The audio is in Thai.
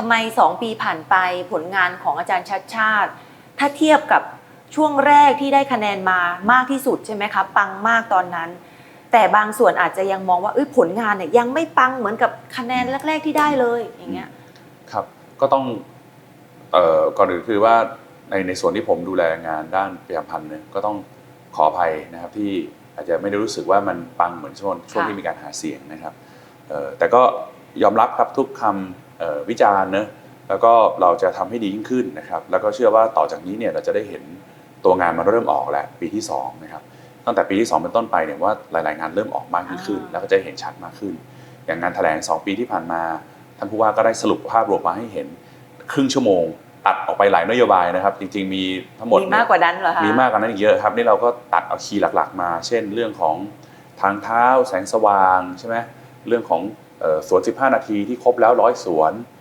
ทำไมสองปีผ่านไปผลงานของอาจารย์ชัดชาติ ถ้าเทียบกับช่วงแรกที่ได้คะแนนมามากที่สุดใช่ไหมคะปังมากตอนนั้น แต่บางส่วนอาจจะยังมองว่าผลงานเนี่ยยังไม่ปังเหมือนกับคะแนนแรก ๆที่ได้เลยอย่างเงี้ยครับก็ต้องเอ่อก่อนอื่นคือว่าในในส่วนที่ผมดูแลงานด้านประชาพันธ์เนี่ยก็ต้องขออภัยนะครับที่อาจจะไม่ได้รู้สึกว่ามันปังเหมือนช่วงช่วงที่มีการหาเสียงนะครับแต่ก็ยอมรับครับทุกคำเอ่อ วิจารณ์เนอะแล้วก็เราจะทำให้ดียิ่งขึ้นนะครับ แล้วก็เชื่อว่าต่อจากนี้เนี่ยเราจะได้เห็นตัวงานมันเริ่มออกแล้วปีที่สองนะครับตั้งแต่ปีที่ 2 เป็นต้นไปเนี่ยว่าหลาย ๆ งานเริ่มออกมากยิ่งขึ้นอ่าแล้วก็จะเห็นชัดมากขึ้น อย่างงานแถลง 2 ปีที่ผ่านมาท่านผู้ว่าก็ได้สรุปภาพรวมมาให้เห็น ครึ่งชั่วโมง ตัดออกไปหลายนโยบายนะครับ จริง ๆ มีทั้งหมดมีมากกว่านั้นเหรอคะมีมากกว่านั้นอีกเยอะครับนี่เราก็ตัดเอาคีย์หลัก ๆ มา เช่น เรื่องของทางเท้าแสงสว่างใช่ไหม เรื่องของออสวน 15 นาทีที่ครบแล้วร้อยสวน